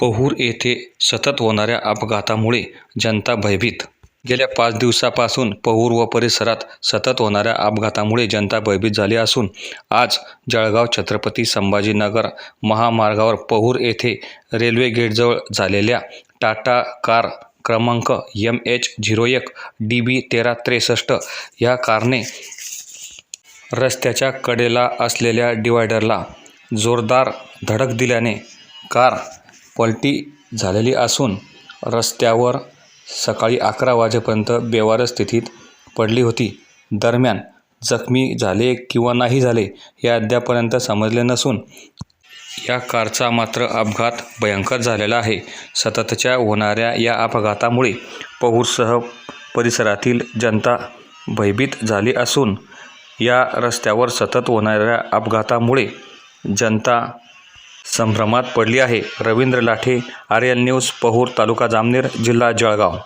पहूर येथे सतत होणाऱ्या अपघातामुळे जनता भयभीत. गेल्या पाच दिवसापासून पहूर व परिसरात सतत होणाऱ्या अपघातामुळे जनता भयभीत झाली असून आज जळगाव छत्रपती संभाजीनगर महामार्गावर पहूर येथे रेल्वे गेटजवळ झालेल्या टाटा कार क्रमांक एम एच झिरो एक डी बी तेरा त्रेसष्ट ह्या कारने रस्त्याच्या कडेला असलेल्या डिवायडरला जोरदार धडक दिल्याने कार पलटी झालेली असून रस्त्यावर सकाळी अकरा वाजेपर्यंत बेवारस स्थितीत पडली होती. दरम्यान जखमी झाले किंवा नाही झाले हे अद्यापर्यंत समजले नसून या कारचा मात्र अपघात भयंकर झालेला आहे. सततच्या होणाऱ्या या अपघातामुळे पहूरसह परिसरातील जनता भयभीत झाली असून या रस्त्यावर सतत होणाऱ्या अपघातामुळे जनता संभ्रमात पडली आहे. रवींद्र लाठे आर्यन न्यूज पहूर तालुका जामनेर जिल्हा जळगाव.